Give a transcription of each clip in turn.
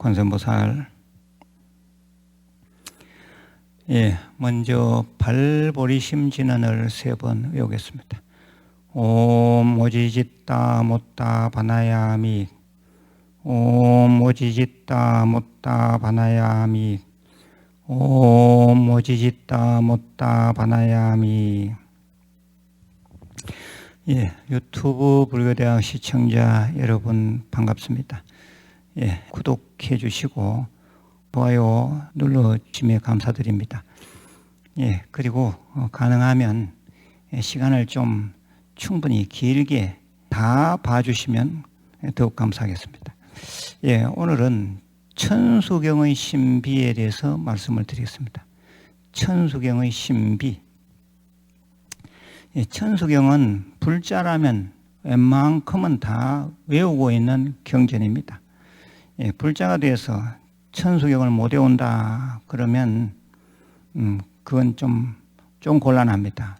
관세음보살 예, 먼저 발보리심 진언을 세 번 외우겠습니다. 옴 오지짓다 못다 바나야미 옴 오지짓다 못다 바나야미 옴 오지짓다 못다 바나야미 예, 유튜브 불교대학 시청자 여러분 반갑습니다. 예, 구독해 주시고 좋아요 눌러 주시면 감사드립니다. 예, 그리고 어, 가능하면 예, 시간을 좀 충분히 길게 다 봐주시면 더욱 감사하겠습니다. 예, 오늘은 천수경의 신비에 대해서 말씀을 드리겠습니다. 천수경의 신비. 예, 천수경은 불자라면 웬만큼은 다 외우고 있는 경전입니다. 예, 불자가 돼서 천수경을 못 외운다 그러면 음, 그건 좀, 좀 곤란합니다.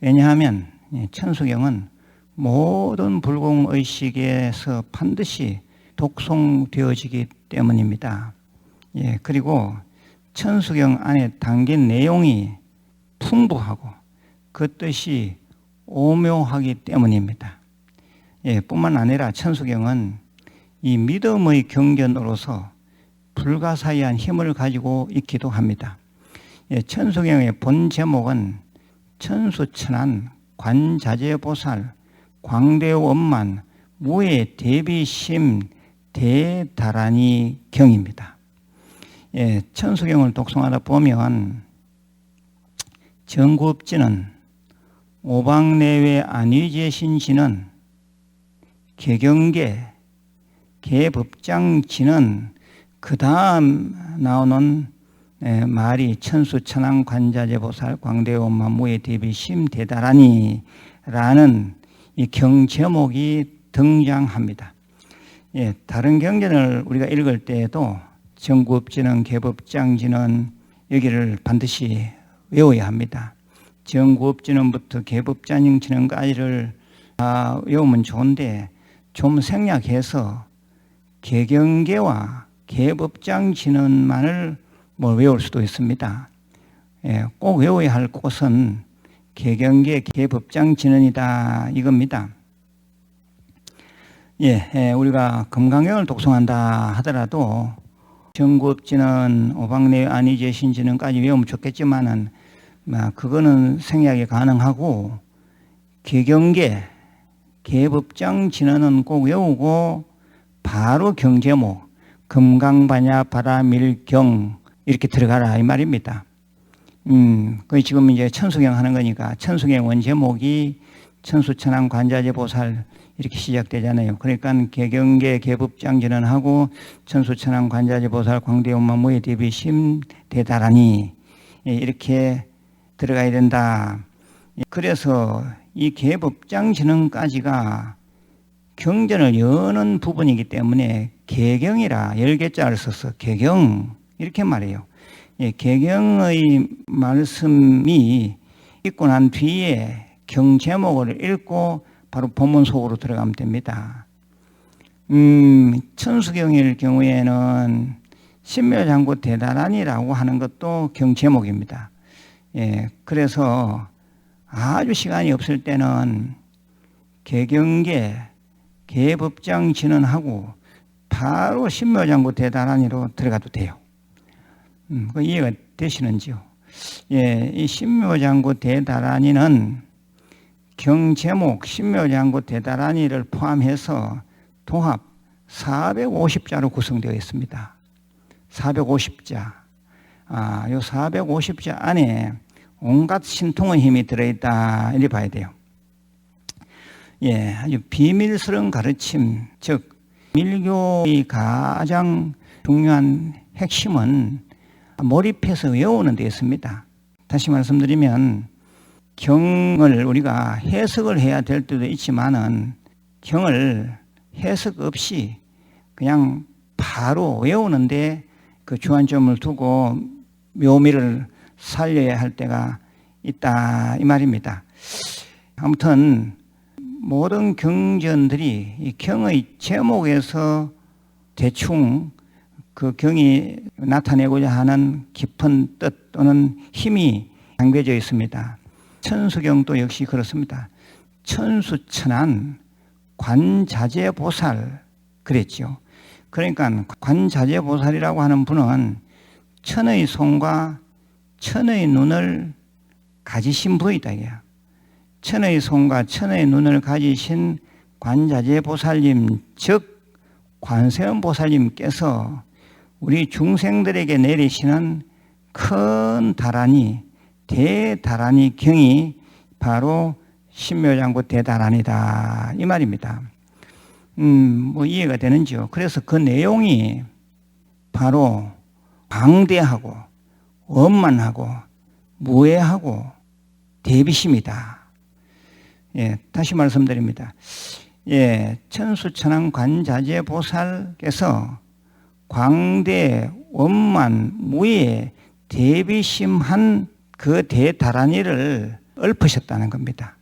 왜냐하면 예, 천수경은 모든 불공의식에서 반드시 독송되어지기 때문입니다. 예, 그리고 천수경 안에 담긴 내용이 풍부하고 그 뜻이 오묘하기 때문입니다. 예, 뿐만 아니라 천수경은 이 믿음의 경전으로서 불가사의한 힘을 가지고 있기도 합니다. 예, 천수경의 본 제목은 천수천안 관자재보살 광대원만 무의 대비심 대다라니 경입니다. 예, 천수경을 독송하다 보면 정구업지는 오방내외 안위제신지는 개경계 개법장지는 그 다음 나오는 예, 말이 천수천왕 관자재보살 광대원만 무의 대비 심 대다라니 라는 이 경 제목이 등장합니다. 예, 다른 경전을 우리가 읽을 때에도 정구업지는 개법장지는 여기를 반드시 외워야 합니다. 정구업지는부터 개법장지는까지를 다 외우면 좋은데 좀 생략해서 개경계와 개법장지는만을 뭐 외울 수도 있습니다. 예, 꼭 외워야 할 곳은 개경계 개법장 진언이다 이겁니다. 예, 예, 우리가 금강경을 독송한다 하더라도 정구업지는 오방내 안위제 신지는까지 외우면 좋겠지만은 막 그거는 생략이 가능하고 개경계 개법장 진언은 꼭 외우고 바로 경제목 금강반야 바라밀경 이렇게 들어가라 이 말입니다. 음, 그 지금 이제 천수경 하는 거니까 천수경 원제목이 천수천왕 관자재 보살 이렇게 시작되잖아요. 그러니까 개경계 개법장진은 하고 천수천왕 관자재 보살 광대원마무의 대비심 대다라니 예, 이렇게 들어가야 된다. 그래서 이 개법장진은까지가 경전을 여는 부분이기 때문에 개경이라 열개자를 써서 개경 이렇게 말해요. 예, 개경의 말씀이 읽고 난 뒤에 경 제목을 읽고 바로 본문 속으로 들어가면 됩니다. 음, 천수경일 경우에는 신묘장구 대단하니라고 하는 것도 경 제목입니다. 예, 그래서 아주 시간이 없을 때는 개경계, 개법장 진언하고 바로 신묘장구 대단하니로 들어가도 돼요. 음, 그 이해가 되시는지요? 예, 이 신묘장구 대다라니는 경제목 신묘장구 대다라니를 포함해서 통합 450자로 구성되어 있습니다. 450자. 아, 요 450자 안에 온갖 신통의 힘이 들어있다. 이렇게 봐야 돼요. 예, 아주 비밀스러운 가르침, 즉, 밀교의 가장 중요한 핵심은 몰입해서 외우는 데 있습니다. 다시 말씀드리면 경을 우리가 해석을 해야 될 때도 있지만은 경을 해석 없이 그냥 바로 외우는데 그 주안점을 두고 묘미를 살려야 할 때가 있다 이 말입니다. 아무튼 모든 경전들이 이 경의 제목에서 대충 그 경이 나타내고자 하는 깊은 뜻 또는 힘이 담겨져 있습니다. 천수경도 역시 그렇습니다. 천수천안 관자재보살 그랬죠. 그러니까 관자재보살이라고 하는 분은 천의 손과 천의 눈을 가지신 분이다. 이게. 천의 손과 천의 눈을 가지신 관자재 보살님 즉 관세음 보살님께서 우리 중생들에게 내리시는 큰 다란이 대다란이 경이 바로 신묘장구 대다란이다 이 말입니다. 음, 뭐 이해가 되는지요. 그래서 그 내용이 바로 방대하고 원만하고 무해하고 대비심이다. 예, 다시 말씀드립니다. 예, 천수천왕 관자재 보살께서 광대 원만 무예 대비심한 그 대다란이를 읊으셨다는 겁니다.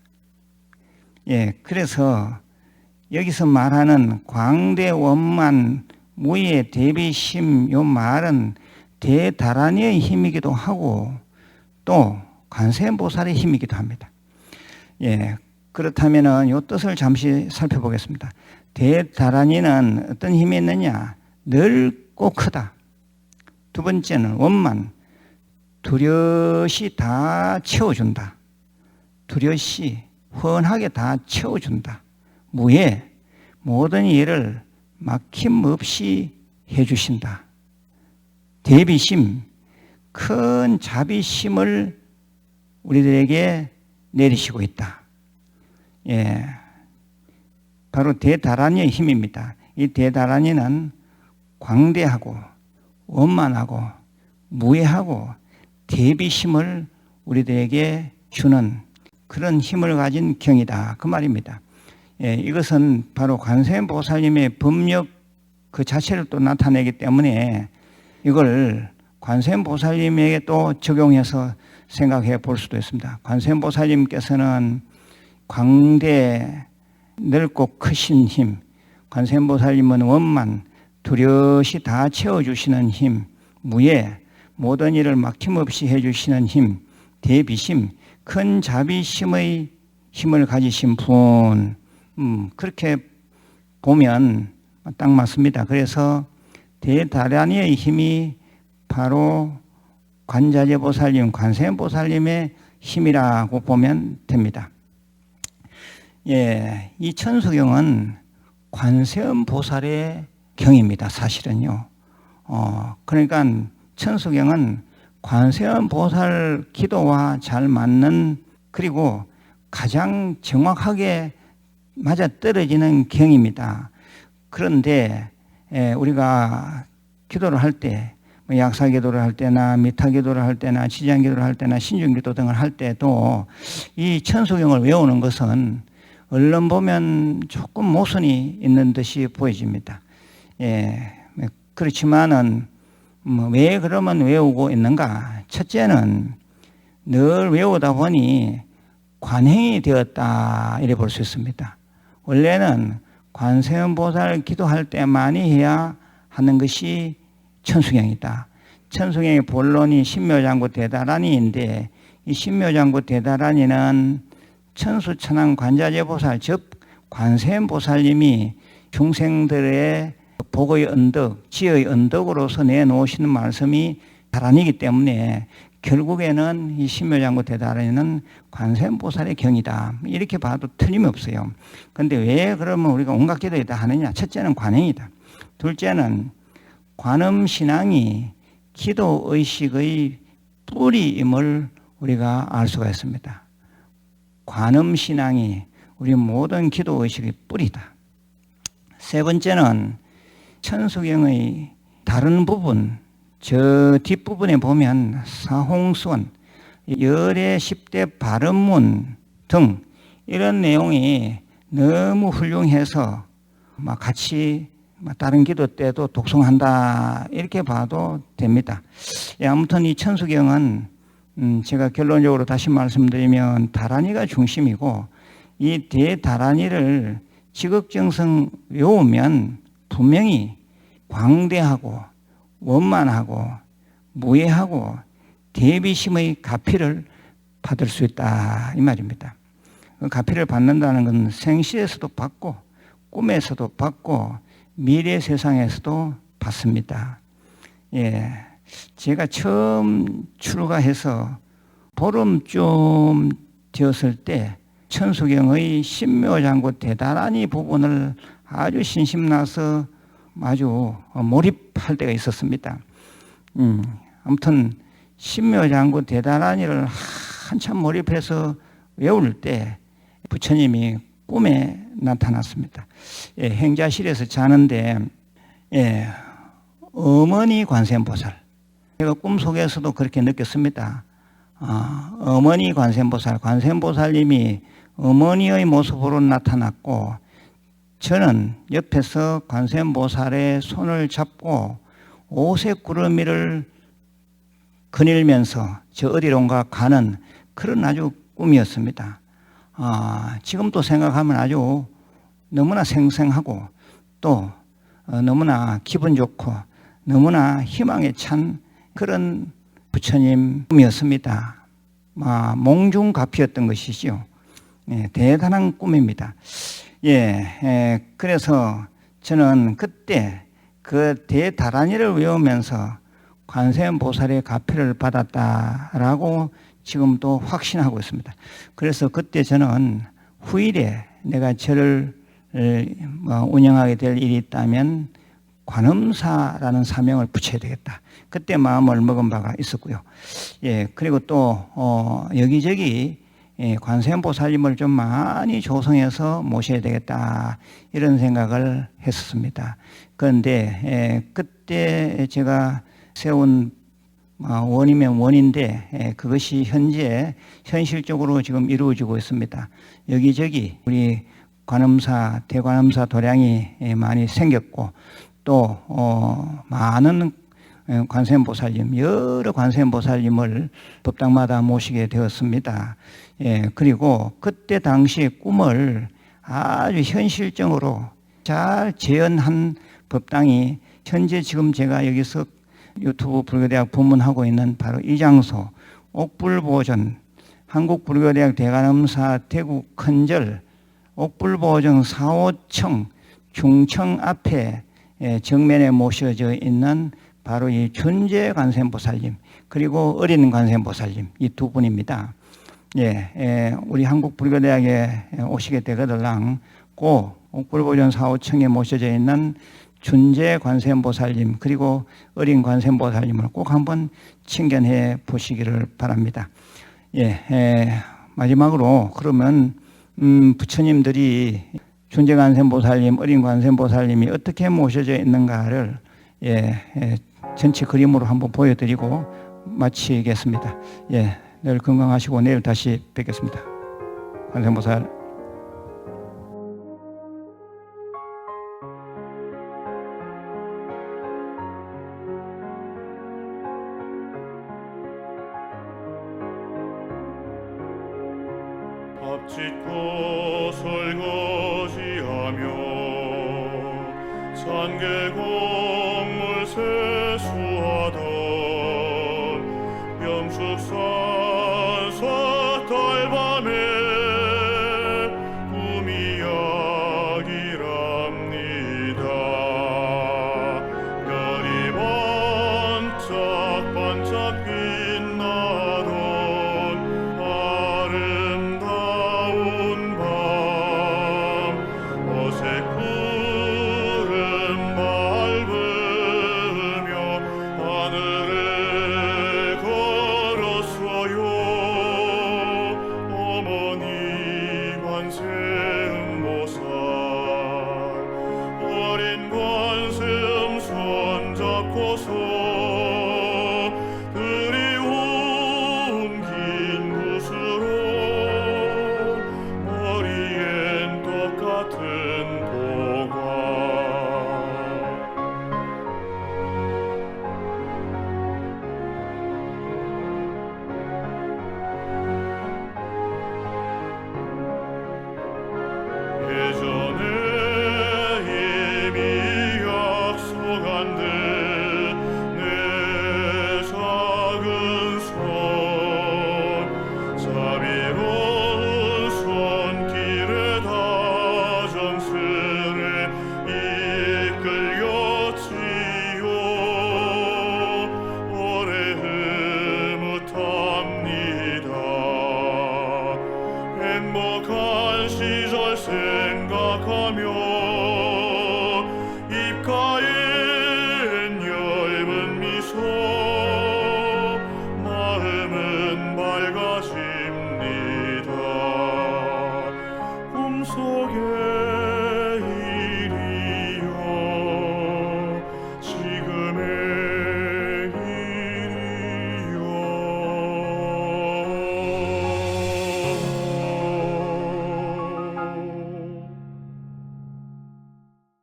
예, 그래서 여기서 말하는 광대 원만 무예 대비심 요 말은 대다란이의 힘이기도 하고 또 관세음보살의 힘이기도 합니다. 예, 그렇다면은 요 뜻을 잠시 살펴보겠습니다. 대다란이는 어떤 힘이 있느냐? 넓고 크다. 두 번째는 원만 두렷이 다 채워준다. 두렷이 훤하게 다 채워준다. 무예 모든 일을 막힘없이 해주신다. 대비심 큰 자비심을 우리들에게 내리시고 있다. 예. 바로 대다란이의 힘입니다. 이 대다란이는 광대하고 원만하고 무해하고 대비심을 우리들에게 주는 그런 힘을 가진 경이다. 그 말입니다. 예, 이것은 바로 관세음보살님의 법력 그 자체를 또 나타내기 때문에 이걸 관세음보살님에게 또 적용해서 생각해 볼 수도 있습니다. 관세음보살님께서는 광대 넓고 크신 힘, 관세음보살님은 원만 두려시 다 채워주시는 힘, 무예 모든 일을 막힘없이 해주시는 힘, 대비심, 큰 자비심의 힘을 가지신 분, 음, 그렇게 보면 딱 맞습니다. 그래서 대다란이의 힘이 바로 관자재 보살님, 관세음 보살님의 힘이라고 보면 됩니다. 예, 이 천수경은 관세음 보살의 경입니다. 사실은요. 어, 그러니까 천수경은 관세음 보살 기도와 잘 맞는 그리고 가장 정확하게 맞아 떨어지는 경입니다. 그런데 예, 우리가 기도를 할때 뭐 약사 기도를 할 때나 미타 기도를 할 때나 지장 기도를 할 때나 신중 기도 등을 할 때도 이 천수경을 외우는 것은 얼른 보면 조금 모순이 있는 듯이 보여집니다. 예, 그렇지만은 뭐 왜 그러면 외우고 있는가? 첫째는 늘 외우다 보니 관행이 되었다 이래 볼 수 있습니다. 원래는 관세음보살 기도할 때만이 해야 하는 것이 천수경이다. 천수경의 본론이 신묘장구 대다란이인데 이 신묘장구 대다란이는 천수천왕 관자재보살 즉 관세음보살님이 중생들의 복의 언덕, 지의 언덕으로서 내놓으시는 말씀이 다란이기 때문에 결국에는 이 신묘장구 대다란이는 관세음보살의 경이다. 이렇게 봐도 틀림없어요. 그런데 왜 그러면 우리가 온갖 기도에 다 하느냐? 첫째는 관행이다. 둘째는 관음신앙이 기도의식의 뿌리임을 우리가 알 수가 있습니다. 관음 신앙이 우리 모든 기도 의식의 뿌리다. 세 번째는 천수경의 다른 부분, 저 뒷부분에 보면 사홍수원, 열의 10대 발음문 등 이런 내용이 너무 훌륭해서 같이 다른 기도 때도 독송한다 이렇게 봐도 됩니다. 예, 아무튼 이 천수경은 음, 제가 결론적으로 다시 말씀드리면 다란이가 중심이고 이 대다란이를 지극정성 외우면 분명히 광대하고 원만하고 무해하고 대비심의 가피를 받을 수 있다 이 말입니다. 그 가피를 받는다는 건 생시에서도 받고 꿈에서도 받고 미래 세상에서도 받습니다. 예, 제가 처음 출가해서 보름쯤 되었을 때 천수경의 신묘장구 대단하니 부분을 아주 신심나서 아주 몰입할 때가 있었습니다. 음, 아무튼 신묘장구 대단하니를 한참 몰입해서 외울 때 부처님이 꿈에 나타났습니다. 예, 행자실에서 자는데 예, 어머니 관세음보살 제가 꿈속에서도 그렇게 느꼈습니다. 아, 어머니 관세음보살 관세음보살님이 어머니의 모습으로 나타났고 저는 옆에서 관세음보살의 손을 잡고 오색 구름이를 거닐면서 저 어디론가 가는 그런 아주 꿈이었습니다. 아, 지금도 생각하면 아주 너무나 생생하고 또 어, 너무나 기분 좋고 너무나 희망에 찬 그런 부처님 꿈이었습니다. 아, 몽중가피였던 것이죠. 예, 대단한 꿈입니다. 예, 예, 그래서 저는 그때 그 대다란이를 외우면서 관세음보살의 가피를 받았다라고 지금도 확신하고 있습니다. 그래서 그때 저는 후일에 내가 절을 뭐 운영하게 될 일이 있다면 관음사라는 사명을 붙여야 되겠다. 그때 마음을 먹은 바가 있었고요. 예, 그리고 또, 어, 여기저기 예, 관세음보살님을 좀 많이 조성해서 모셔야 되겠다. 이런 생각을 했었습니다. 그런데, 예, 그때 제가 세운 아, 원이면 원인데 예, 그것이 현재 현실적으로 지금 이루어지고 있습니다. 여기저기 우리 관음사 대관음사 도량이 예, 많이 생겼고 또 어, 많은 예, 관세음보살님 여러 관세음보살님을 법당마다 모시게 되었습니다. 예, 그리고 그때 당시 꿈을 아주 현실적으로 잘 재현한 법당이 현재 지금 제가 여기서 유튜브 불교대학 부문하고 있는 바로 이 장소 옥불보전 한국불교대학 대관음사 대구 큰절 옥불보전 4호청 중청 앞에 예, 정면에 모셔져 있는 바로 이 준재 관세음보살님 그리고 어린 관세음보살님 이 두 분입니다. 예, 예, 우리 한국불교대학에 오시게 되거들랑 꼭 옥불보전 4호청에 모셔져 있는 준재 관세음보살님 그리고 어린 관세음보살님을 꼭 한번 친견해 보시기를 바랍니다. 예, 예, 마지막으로 그러면 음, 부처님들이 준재 관세음보살님, 어린 관세음보살님이 어떻게 모셔져 있는가를 예, 예, 전체 그림으로 한번 보여드리고 마치겠습니다. 예, 늘 건강하시고 내일 다시 뵙겠습니다. 관세음보살. 밥 짓고